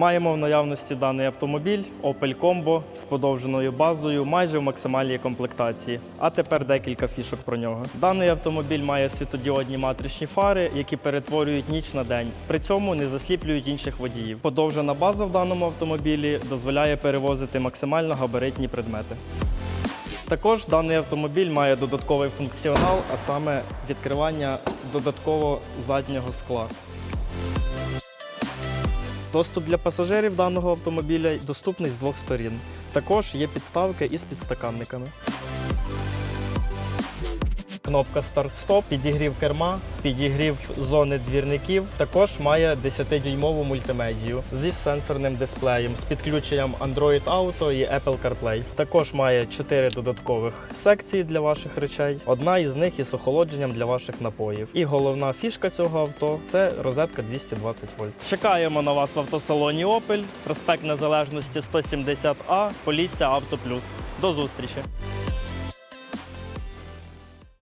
Маємо в наявності даний автомобіль Opel Combo з подовженою базою майже в максимальній комплектації. А тепер декілька фішок про нього. Даний автомобіль має світодіодні матричні фари, які перетворюють ніч на день. При цьому не засліплюють інших водіїв. Подовжена база в даному автомобілі дозволяє перевозити максимально габаритні предмети. Також даний автомобіль має додатковий функціонал, а саме відкривання додатково заднього скла. Доступ для пасажирів даного автомобіля доступний з двох сторін. Також є підставки із підстаканниками. Кнопка старт-стоп, підігрів керма, підігрів зони двірників. Також має 10-дюймову мультимедію зі сенсорним дисплеєм, з підключенням Android Auto і Apple CarPlay. Також має 4 додаткових секції для ваших речей. Одна із них із охолодженням для ваших напоїв. І головна фішка цього авто це розетка 220 вольт. Чекаємо на вас в автосалоні Opel, проспект Незалежності 170А, Полісся Авто Плюс. До зустрічі!